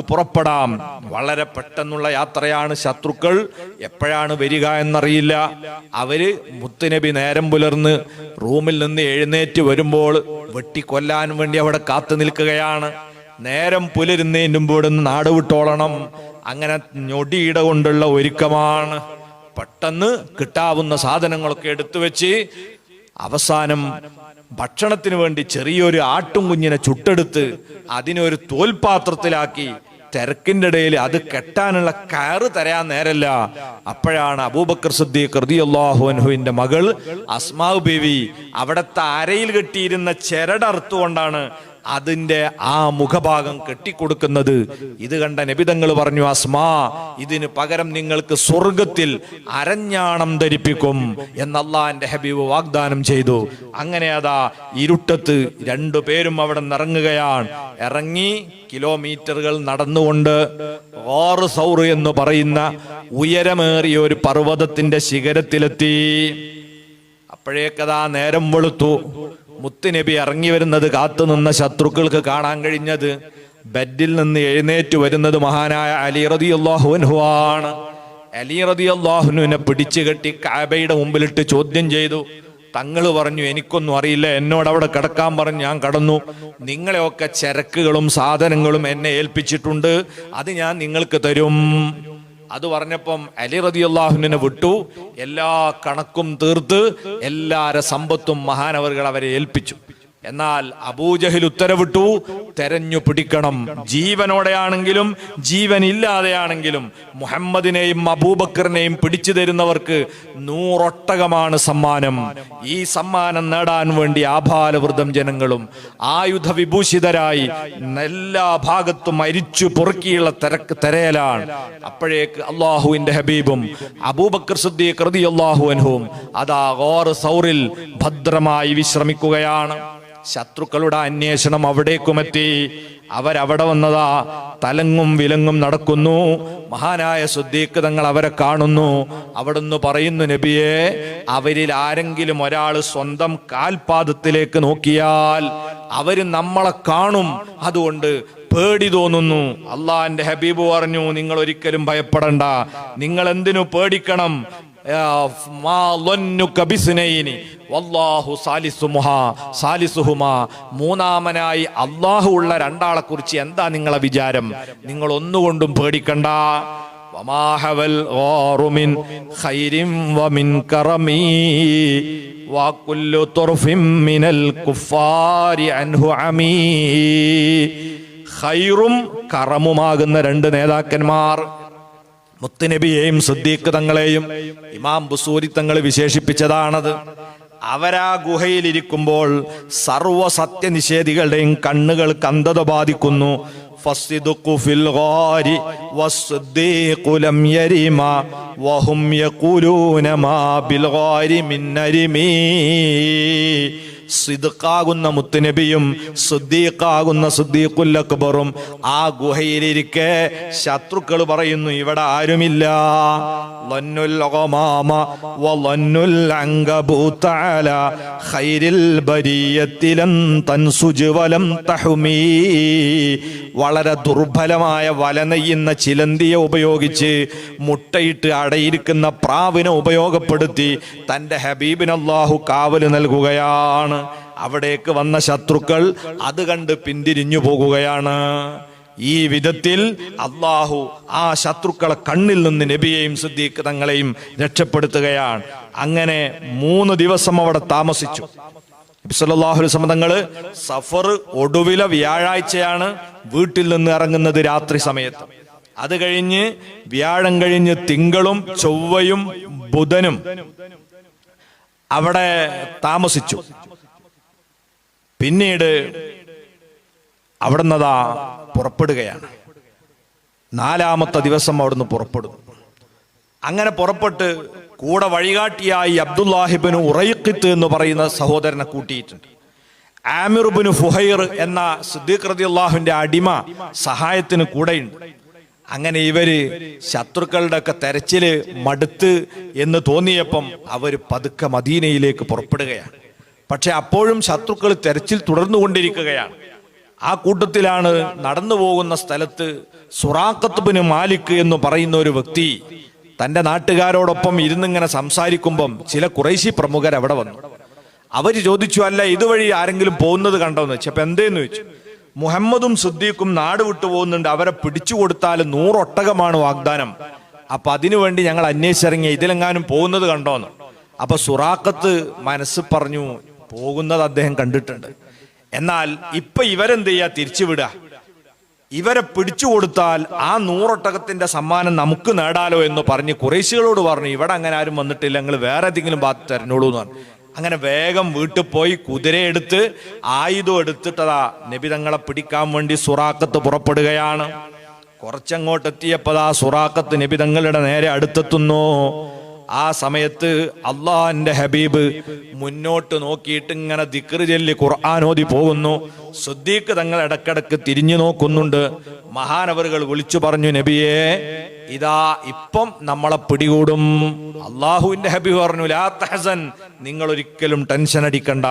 പുറപ്പെടാം. വളരെ പെട്ടെന്നുള്ള യാത്രയാണ് ശത്രുക്കൾ. എപ്പോഴാണ് വരിക എന്നറിയില്ല. അവർ മുത്തുനബി നേരം പുലർന്ന് റൂമിൽ നിന്ന് എഴുന്നേറ്റ് വരുമ്പോൾ വെട്ടിക്കൊല്ലാൻ വേണ്ടി അവിടെ കാത്തു നിൽക്കുകയാണ്. നേരം പുലരുന്നതിന് നാട് വിട്ടോളണം. അങ്ങനെ ഞൊടിയിട കൊണ്ടുള്ള ഒരുക്കമാണ്. പെട്ടെന്ന് കിട്ടാവുന്ന സാധനങ്ങളൊക്കെ എടുത്തു വെച്ച് അവസാനം ഭക്ഷണത്തിന് വേണ്ടി ചെറിയൊരു ആട്ടും കുഞ്ഞിനെ ചുട്ടെടുത്ത് അതിനൊരു തോൽപാത്രത്തിലാക്കി തിരക്കിന്റെ ഇടയിൽ അത് കെട്ടാനുള്ള കയറ് തരാൻ നേരല്ല. അപ്പോഴാണ് അബൂബക്കർ സിദ്ദീഖ് റളിയല്ലാഹു അൻഹുവിന്റെ മകൾ അസ്മാവ് ബേവി അവിടത്തെ അരയിൽ കെട്ടിയിരുന്ന ചെരടറുത്തുകൊണ്ടാണ് അതിന്റെ ആ മുഖഭാഗം കെട്ടിക്കൊടുക്കുന്നത്. ഇത് കണ്ട നബിതങ്ങൾ പറഞ്ഞു അസ്മാ ഇതിന് പകരം നിങ്ങൾക്ക് സ്വർഗത്തിൽ അരഞ്ഞാണം ധരിപ്പിക്കും എന്ന് അള്ളാന്റെ ഹബീബ് വാഗ്ദാനം ചെയ്തു. അങ്ങനെ അതാ ഇരുട്ടത്ത് രണ്ടു പേരും അവിടെ നിറങ്ങുകയാണ്. ഇറങ്ങി കിലോമീറ്ററുകൾ നടന്നുകൊണ്ട് ഓറ് സൗർ എന്ന് പറയുന്ന ഉയരമേറിയ ഒരു പർവതത്തിന്റെ ശിഖരത്തിലെത്തി. അപ്പോഴേക്കതാ നേരം വെളുത്തു. മുത്തുനബി ഇറങ്ങി വരുന്നത് കാത്തുനിന്ന ശത്രുക്കൾക്ക് കാണാൻ കഴിഞ്ഞത് ബെഡിൽ നിന്ന് എഴുന്നേറ്റ് വരുന്നത് മഹാനായ അലി റതി അള്ളാഹുൻഹു ആണ്. അലി റതി അള്ളാഹുനുവിനെ പിടിച്ചു കെട്ടി കാബയുടെ മുമ്പിലിട്ട് ചോദ്യം ചെയ്തു. തങ്ങൾ പറഞ്ഞു എനിക്കൊന്നും അറിയില്ല എന്നോട് അവിടെ കിടക്കാൻ പറഞ്ഞു ഞാൻ കടന്നു. നിങ്ങളെയൊക്കെ ചരക്കുകളും സാധനങ്ങളും എന്നെ ഏൽപ്പിച്ചിട്ടുണ്ട്. അത് ഞാൻ നിങ്ങൾക്ക് തരും. അത് പറഞ്ഞപ്പം അലി റതി അള്ളാഹുവിനെ വിട്ടു. എല്ലാ കണക്കും തീർത്ത് എല്ലാര സമ്പത്തും മഹാനവറുകൾ അവരെ ഏൽപ്പിച്ചു. എന്നാൽ അബൂജഹിൽ ഉത്തരവിട്ടു തെരഞ്ഞു പിടിക്കണം. ജീവനോടെയാണെങ്കിലും ജീവനില്ലാതെയാണെങ്കിലും മുഹമ്മദിനെയും അബൂബക്കറിനെയും പിടിച്ചു തരുന്നവർക്ക് നൂറൊട്ടകമാണ് സമ്മാനം. ഈ സമ്മാനം നേടാൻ വേണ്ടി ആഭാലവൃദ്ധം ജനങ്ങളും ആയുധ വിഭൂഷിതരായി എല്ലാ ഭാഗത്തും അരിച്ചു പൊറുക്കിയുള്ള തിരക്ക് തിരയലാണ്. അപ്പോഴേക്ക് അള്ളാഹുവിന്റെ ഹബീബും അബൂബക്കർ സുദ്ദീഖ് റതി അള്ളാഹു അൻഹുവും അതാ ഗോർ സൗറിൽ ഭദ്രമായി വിശ്രമിക്കുകയാണ്. ശത്രുക്കളുടെ അന്വേഷണം അവിടേക്കുമെത്തി. അവരവിടെ വന്നതാ തലങ്ങും വിലങ്ങും നടക്കുന്നു. മഹാനായ സുദ്ദീഖ് തങ്ങൾ അവരെ കാണുന്നു. അവിടുന്ന് പറയുന്നു നബിയെ അവരിൽ ആരെങ്കിലും ഒരാൾ സ്വന്തം കാൽപാദത്തിലേക്ക് നോക്കിയാൽ അവർ നമ്മളെ കാണും. അതുകൊണ്ട് പേടി തോന്നുന്നു. അള്ളാന്റെ ഹബീബ് പറഞ്ഞു നിങ്ങൾ ഒരിക്കലും ഭയപ്പെടണ്ട. നിങ്ങൾ എന്തിനു പേടിക്കണം? മൂന്നാമനായി അള്ളാഹു ഉള്ള രണ്ടാളെ കുറിച്ച് എന്താ നിങ്ങളെ വിചാരം? നിങ്ങൾ ഒന്നുകൊണ്ടും പേടിക്കണ്ട ും. കറമുമാകുന്ന രണ്ട് നേതാക്കന്മാർ മുത്തുനബിയെയും സുദ്ദീഖ് തങ്ങളെയും ഇമാം ബുസൂരി തങ്ങൾ വിശേഷിപ്പിച്ചതാണത്. അവരാ ഗുഹയിലിരിക്കുമ്പോൾ സർവ സത്യനിഷേധികളുടെയും കണ്ണുകൾ കന്തത ബാധിക്കുന്നു. വഹും സിദുക്കാകുന്ന മുത്തുനബിയും സുദ്ദീഖാകുന്ന സുദ്ദീഖുൽ അക്ബറും ആ ഗുഹയിലിരിക്കെ ശത്രുക്കൾ പറയുന്നു ഇവിടെ ആരുമില്ല. വളരെ ദുർബലമായ വലനെയ്യുന്ന ചിലന്തിയെ ഉപയോഗിച്ച് മുട്ടയിട്ട് അടയിരിക്കുന്ന പ്രാവിനെ ഉപയോഗപ്പെടുത്തി തന്റെ ഹബീബിനല്ലാഹു കാവൽ നൽകുകയാണ്. നൽകുകയാണ് അവിടേക്ക് വന്ന ശത്രുക്കൾ അത് കണ്ട് പിന്തിരിഞ്ഞു പോകുകയാണ്. ഈ വിധത്തിൽ അള്ളാഹു ആ ശത്രുക്കളെ കണ്ണിൽ നിന്ന് നബിയെയും സിദ്ദീഖ് തങ്ങളെയും രക്ഷപ്പെടുത്തുകയാണ്. അങ്ങനെ മൂന്ന് ദിവസം അവിടെ താമസിച്ചു. നബിസല്ലാഹുലി സമതങ്ങൾ സഫർ ഒടുവിലെ വ്യാഴാഴ്ചയാണ് വീട്ടിൽ നിന്ന് ഇറങ്ങുന്നത് രാത്രി സമയത്ത്. അത് കഴിഞ്ഞ് വ്യാഴം കഴിഞ്ഞ് തിങ്കളും ചൊവ്വയും ബുധനും അവിടെ താമസിച്ചു. പിന്നീട് അവിടുന്നതാ പുറപ്പെടുകയാണ്. നാലാമത്തെ ദിവസം അവിടുന്ന് പുറപ്പെടുന്നു. അങ്ങനെ പുറപ്പെട്ട് കൂടെ വഴികാട്ടിയായി അബ്ദുല്ലാഹിബിന് ഉറയിക്കിത്ത് എന്ന് പറയുന്ന സഹോദരനെ കൂട്ടിയിട്ടുണ്ട്. ആമിർബിന് ഫുഹൈർ എന്ന സിദ്ദീഖ് റതി അള്ളാഹുവിന്റെ അടിമ സഹായത്തിന് കൂടെയുണ്ട്. അങ്ങനെ ഇവർ ശത്രുക്കളുടെ ഒക്കെ തെരച്ചിൽ മടുത്ത് എന്ന് തോന്നിയപ്പം അവർ പതുക്കെ മദീനയിലേക്ക് പുറപ്പെടുകയാണ്. പക്ഷെ അപ്പോഴും ശത്രുക്കൾ തെരച്ചിൽ തുടർന്നുകൊണ്ടിരിക്കുകയാണ്. ആ കൂട്ടത്തിലാണ് നടന്നു പോകുന്ന സ്ഥലത്ത് സുറാഖത്തുബിന് മാലിക് എന്ന് പറയുന്ന ഒരു വ്യക്തി തന്റെ നാട്ടുകാരോടൊപ്പം ഇരുന്നിങ്ങനെ സംസാരിക്കുമ്പം ചില കുറേശി പ്രമുഖർ അവിടെ വന്നു. അവർ ചോദിച്ചു അല്ല ഇതുവഴി ആരെങ്കിലും പോകുന്നത് കണ്ടോ എന്ന് വെച്ചപ്പോ എന്തേന്ന്? ചോദിച്ചു മുഹമ്മദും സുദ്ദീഖും നാട് വിട്ടു പോകുന്നുണ്ട്. അവരെ പിടിച്ചു കൊടുത്താൽ നൂറൊട്ടകമാണ് വാഗ്ദാനം. അപ്പൊ അതിനുവേണ്ടി ഞങ്ങൾ അന്വേഷിച്ചിറങ്ങി ഇതിലെങ്ങാനും പോകുന്നത് കണ്ടോന്ന്? അപ്പൊ സുറാഖത്ത് മനസ്സ് പറഞ്ഞു പോകുന്നത് അദ്ദേഹം കണ്ടിട്ടുണ്ട്. എന്നാൽ ഇപ്പൊ ഇവരെന്ത് ചെയ്യാ? തിരിച്ചുവിടുക. ഇവരെ പിടിച്ചു കൊടുത്താൽ ആ നൂറൊട്ടകത്തിന്റെ സമ്മാനം നമുക്ക് നേടാലോ എന്ന് പറഞ്ഞ് കുറേശികളോട് പറഞ്ഞു ഇവിടെ അങ്ങനെ ആരും വന്നിട്ടില്ല ഞങ്ങൾ വേറെ ഏതെങ്കിലും ഭാഗത്ത് തരണോളൂ എന്ന് പറഞ്ഞു. അങ്ങനെ വേഗം വീട്ടിൽ പോയി കുതിരയെടുത്ത് ആയുധം എടുത്തിട്ടതാ നബി തങ്ങളെ പിടിക്കാൻ വേണ്ടി സുറാക്കത്ത് പുറപ്പെടുകയാണ്. കുറച്ചങ്ങോട്ട് എത്തിയപ്പോഴാ സുറാക്കത്ത് നബി തങ്ങളുടെ നേരെ അടുത്തെത്തുന്നു. ആ സമയത്ത് അള്ളാഹിന്റെ ഹബീബ് മുന്നോട്ട് നോക്കിയിട്ട് ഇങ്ങനെ ദിക്റ് ചൊല്ലി ഖുർആൻ ഓതി പോകുന്നു. സുദ്ദീഖ് തങ്ങൾ ഇടക്കിടക്ക് തിരിഞ്ഞു നോക്കുന്നുണ്ട്. മഹാനവറുകൾ വിളിച്ചു പറഞ്ഞു നബിയെ ഇതാ ഇപ്പം നമ്മളെ പിടികൂടും. അള്ളാഹുവിന്റെ ഹബീബ് പറഞ്ഞു ലാ നിങ്ങൾ ഒരിക്കലും ടെൻഷൻ അടിക്കണ്ട.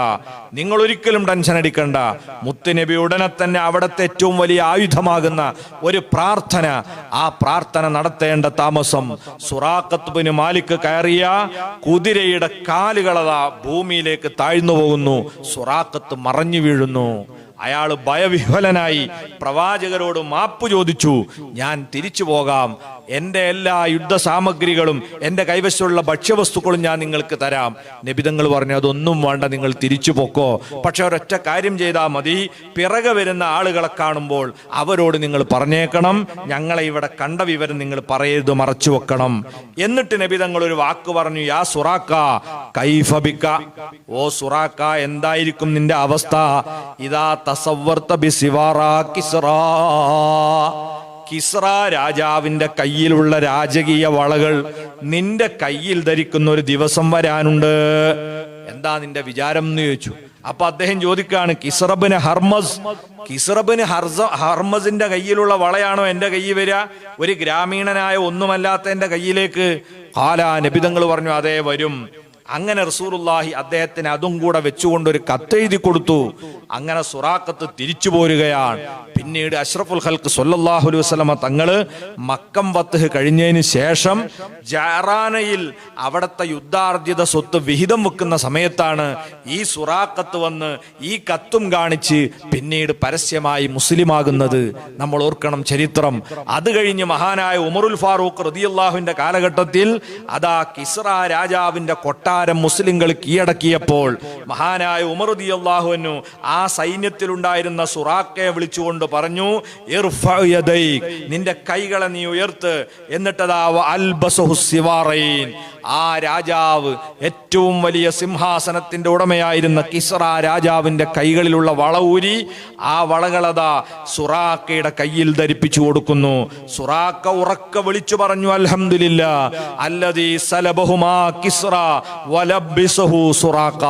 നിങ്ങൾ ഒരിക്കലും ടെൻഷൻ അടിക്കണ്ട. മുത്തുനബി ഉടനെ തന്നെ അവിടുത്തെ ഏറ്റവും വലിയ ആയുധമാകുന്ന ഒരു പ്രാർത്ഥന. ആ പ്രാർത്ഥന നടത്തേണ്ട താമസം സുറാഖത്തുബിന് മാലിക്ക് കയറിയ കുതിരയുടെ കാലുകളതാ ഭൂമിയിലേക്ക് താഴ്ന്നു പോകുന്നു. സുറാഖത്ത് മറഞ്ഞു വീഴുന്നു. അയാൾ ഭയവിഹ്വലനായി പ്രവാചകരോട് മാപ്പ് ചോദിച്ചു ഞാൻ തിരിച്ചു പോകാം. എന്റെ എല്ലാ യുദ്ധ സാമഗ്രികളും എന്റെ കൈവശമുള്ള ഭക്ഷ്യവസ്തുക്കളും ഞാൻ നിങ്ങൾക്ക് തരാം. നിബിതങ്ങൾ പറഞ്ഞു അതൊന്നും വേണ്ട നിങ്ങൾ തിരിച്ചു പോക്കോ. പക്ഷെ ഒരൊറ്റ കാര്യം ചെയ്താൽ മതി. പിറകെ വരുന്ന ആളുകളെ കാണുമ്പോൾ അവരോട് നിങ്ങൾ പറഞ്ഞേക്കണം. ഞങ്ങളെ ഇവിടെ കണ്ട വിവരം നിങ്ങൾ പറയരുത് മറച്ചു വെക്കണം. എന്നിട്ട് നബിതങ്ങൾ ഒരു വാക്ക് പറഞ്ഞു യാ സുറാക്ക കൈഫബിക്ക. ഓ സുറാക്ക എന്തായിരിക്കും നിന്റെ അവസ്ഥ? ഇതാ തസവർത്ത ബിസിവാറാ കിസ്റാ. കിസ്ര രാജാവിന്റെ കയ്യിലുള്ള രാജകീയ വളകൾ നിന്റെ കയ്യിൽ ധരിക്കുന്ന ഒരു ദിവസം വരാനുണ്ട്. എന്താ നിന്റെ വിചാരം എന്ന് ചോദിച്ചു. അപ്പൊ അദ്ദേഹം ചോദിക്കാണ് കിസ്റബിന് ഹർമസ് കിസ്റബിന് ഹർസ ഹർമസിന്റെ കയ്യിലുള്ള വളയാണോ എന്റെ കയ്യിൽ വരിക? ഒരു ഗ്രാമീണനായ ഒന്നുമല്ലാത്ത എന്റെ കയ്യിലേക്ക്. കാലാ നബിതങ്ങൾ പറഞ്ഞു അതേ വരും. അങ്ങനെ റസൂറുല്ലാഹി അദ്ദേഹത്തിന് അതും കൂടെ വെച്ചുകൊണ്ട് ഒരു കത്തെഴുതി കൊടുത്തു. അങ്ങനെ സുറാക്കത്ത് തിരിച്ചു പോരുകയാണ്. പിന്നീട് അഷ്റഫുൽ ഹൽക്ക് സൊല്ലാഹു അലൈഹി വസ്ലമ തങ്ങൾ മക്കം വത്ത് കഴിഞ്ഞതിന് ശേഷം ജാറാനയിൽ അവിടുത്തെ യുദ്ധാർജിത സ്വത്ത് വിഹിതം വെക്കുന്ന സമയത്താണ് ഈ സുറാക്കത്ത് വന്ന് ഈ കത്തും കാണിച്ച് പിന്നീട് പരസ്യമായി മുസ്ലിമാകുന്നത്. നമ്മൾ ഓർക്കണം ചരിത്രം. അത് കഴിഞ്ഞ് മഹാനായ ഉമറുൽ ഫാറൂഖ് റതിയല്ലാഹുവിന്റെ കാലഘട്ടത്തിൽ അതാ കിസ്റ രാജാവിന്റെ കൊട്ടാരം മുസ്ലിങ്ങൾ കീഴടക്കിയപ്പോൾ മഹാനായ ഉമർ അള്ളാഹുവിനു ആ സൈന്യത്തിലുണ്ടായിരുന്ന സുറാക്കയെ വിളിച്ചുകൊണ്ട് പറഞ്ഞു. നിന്റെ കൈകളെ നീ ഉയർത്ത് എന്നിട്ടതാ അൽബസഹു ആ രാജാവ് ഏറ്റവും വലിയ സിംഹാസനത്തിന്റെ ഉടമയായിരുന്ന കിസ്റ രാജാവിന്റെ കൈകളിലുള്ള വള ഊരി ആ വളകളതാ സുറാക്കയുടെ കയ്യിൽ ധരിപ്പിച്ചു കൊടുക്കുന്നു. സുറാക്ക ഉറക്ക വിളിച്ചു പറഞ്ഞു അൽഹംദുലില്ല അല്ലദീ സലബഹുമാ കിസ്റ സുറാക്ക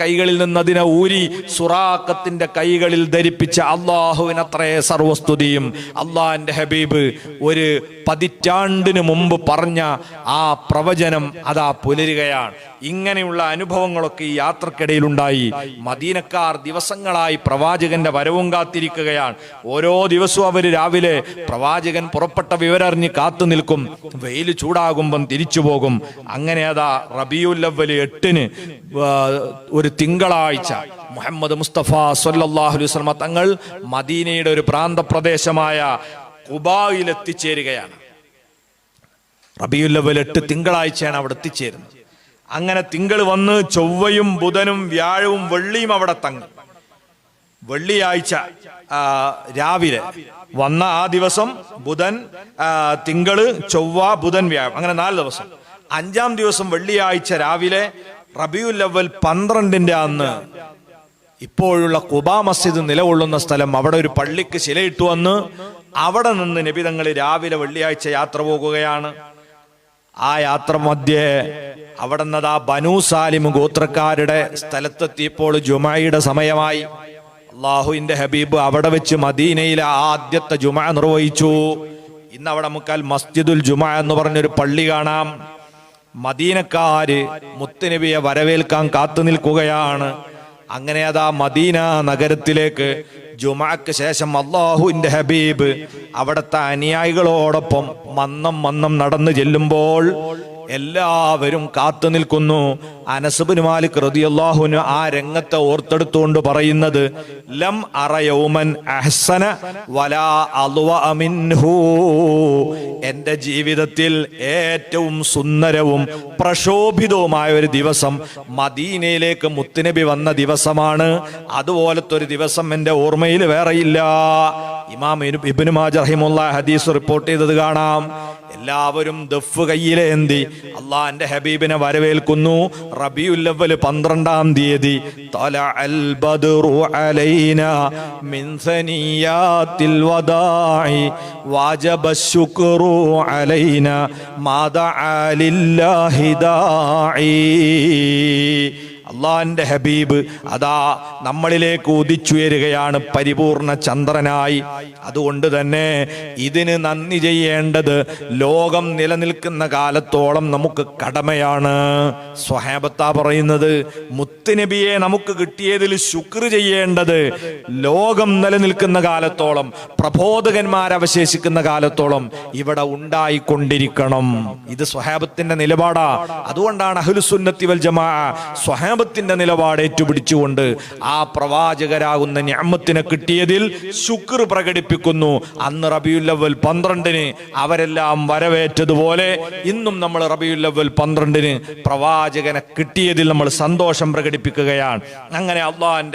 കൈകളിൽ നിന്ന് അതിനെ ഊരി സുറാക്കത്തിന്റെ കൈകളിൽ ധരിപ്പിച്ച അള്ളാഹുവിനത്രേ സർവസ്തുതിയും അള്ളാഹിന്റെ ഹബീബ് ഒരു പതിറ്റാണ്ടിന് മുമ്പ് പറഞ്ഞ ആ പ്രവചനം അതാ പുലരുകയാണ്. ഇങ്ങനെയുള്ള അനുഭവങ്ങളൊക്കെ ഈ യാത്രക്കിടയിലുണ്ടായി. മദീനക്കാർ ദിവസങ്ങളായി പ്രവാചകന്റെ വരവും കാത്തിരിക്കുകയാണ്. ഓരോ ദിവസവും അവർ രാവിലെ പ്രവാചകൻ പുറപ്പെട്ട വിവരറിഞ്ഞ് കാത്തു നിൽക്കും. വെയിൽ ചൂടാകുമ്പം തിരിച്ചു പോകും. അങ്ങനെ അതാ റബിയുല്ലവൽ എട്ടിന് ഒരു തിങ്കളാഴ്ച മുഹമ്മദ് മുസ്തഫ സല്ലല്ലാഹു അലൈഹി വസല്ലമ തങ്ങൾ മദീനയുടെ ഒരു പ്രാന്തപ്രദേശമായ കുബായിൽ എത്തിച്ചേരുകയാണ് റബിയുല്ലവൽ എട്ട് തിങ്കളാഴ്ചയാണ് അവിടെ എത്തിച്ചേരുന്നത്. അങ്ങനെ തിങ്കൾ വന്ന് ചൊവ്വയും ബുധനും വ്യാഴവും വെള്ളിയും അവിടെ തങ്ങി. വെള്ളിയാഴ്ച രാവിലെ വന്ന ആ ദിവസം ബുധൻ തിങ്കൾ ചൊവ്വ ബുധൻ വ്യാഴം അങ്ങനെ നാല് ദിവസം. അഞ്ചാം ദിവസം വെള്ളിയാഴ്ച രാവിലെ റബിയുൽ അവൽ പന്ത്രണ്ടിന്റെ അന്ന് ഇപ്പോഴുള്ള കുബാ മസ്ജിദ് നിലകൊള്ളുന്ന സ്ഥലം അവിടെ ഒരു പള്ളിക്ക് ശിലയിട്ടു വന്ന് അവിടെ നിന്ന് നബിതങ്ങൾ രാവിലെ വെള്ളിയാഴ്ച യാത്ര പോകുകയാണ്. ആ യാത്ര മധ്യേ അവിടെ നിന്നതാ ബനു സാലിം ഗോത്രക്കാരുടെ സ്ഥലത്തെത്തിയപ്പോൾ ജുമായിയുടെ സമയമായി. അള്ളാഹുവിന്റെ ഹബീബ് അവിടെ വെച്ച് മദീനയിലെ ആദ്യത്തെ ജുമ നിർവഹിച്ചു. ഇന്ന് അവിടെ മുക്കാൽ മസ്ജിദുൽ ജുമ എന്ന് പറഞ്ഞൊരു പള്ളി കാണാം. മദീനക്കാര് മുത്തുനബിയെ വരവേൽക്കാൻ കാത്തു നിൽക്കുകയാണ് അങ്ങനെ അതാ മദീന നഗരത്തിലേക്ക് ജുമാക്ക് ശേഷം അള്ളാഹുവിന്റെ ഹബീബ് അവിടുത്തെ അനുയായികളോടൊപ്പം മന്നം മന്നം നടന്നു ചെല്ലുമ്പോൾ എല്ലാവരും കാത്തു നിൽക്കുന്നു. അനസുബിന് മാലിക് റതിയല്ലാഹുന് ആ രംഗത്തെ ഓർത്തെടുത്തുകൊണ്ട് പറയുന്നത് ലം അറയൗമൻ അഹ്സന വലാ അലുവ അമിൻഹു എന്റെ ജീവിതത്തിൽ ഏറ്റവും സുന്ദരവും പ്രശോഭിതവുമായ ഒരു ദിവസം മദീനയിലേക്ക് മുത്തുനബി വന്ന ദിവസമാണ്. അതുപോലത്തെ ഒരു ദിവസം എന്റെ ഓർമ്മയിൽ വേറെയില്ല. ഇമാം ഇബിന് മാജ് റഹിമുള്ള ഹദീസ് റിപ്പോർട്ട് ചെയ്തത് കാണാം. എല്ലാവരും ദഫ് കയ്യിലേന്തി. അള്ളാന്റെ ഹബീബിനെ വരവേൽക്കുന്നു. റബിയുല്ലവൽ പന്ത്രണ്ടാം തീയതി. തല അൽ ബദറു അലൈന മിൻ സനിയാത്തിൽ വദാഇ. വാജബ ശുക്റു അലൈന മാദ അലില്ലാഹി ദാഇ. അള്ളാന്റെ ഹബീബ് അതാ നമ്മളിലേക്ക് ഉദിച്ചുയരുകയാണ് പരിപൂർണ ചന്ദ്രനായി. അതുകൊണ്ട് തന്നെ ഇതിന് നന്ദി ചെയ്യേണ്ടത് ലോകം നിലനിൽക്കുന്ന കാലത്തോളം നമുക്ക് കടമയാണ്. സ്വഹാബത്ത പറയുന്നത് മുത്തുനബിയെ നമുക്ക് കിട്ടിയതിൽ ശുക്ർ ചെയ്യേണ്ടത് ലോകം നിലനിൽക്കുന്ന കാലത്തോളം പ്രബോധകന്മാർ അവശേഷിക്കുന്ന കാലത്തോളം ഇവിടെ ഉണ്ടായിക്കൊണ്ടിരിക്കണം. ഇത് സ്വഹാബത്തിന്റെ നിലപാടാ. അതുകൊണ്ടാണ് അഹ്ലുസുന്നത്തി വൽ ജമാ സ്വഹാബത്തിന്റെ നിലപാട് ഏറ്റുപിടിച്ചുകൊണ്ട് ആ പ്രവാചകരാകുന്ന ഞാമത്തിനെ കിട്ടിയതിൽ ശുക്ർ പ്രകടിപ്പിക്കുന്നു. അന്ന് റബിയുല്ലവൽ പന്ത്രണ്ടിന് അവരെല്ലാം വരവേറ്റതുപോലെ ഇന്നും നമ്മൾ റബിയുല്ലവൽ പന്ത്രണ്ടിന് പ്രവാചകനെ കിട്ടിയതിൽ നമ്മൾ സന്തോഷം പ്രകടിപ്പിക്കുകയാണ്. അങ്ങനെ അള്ളാന്റെ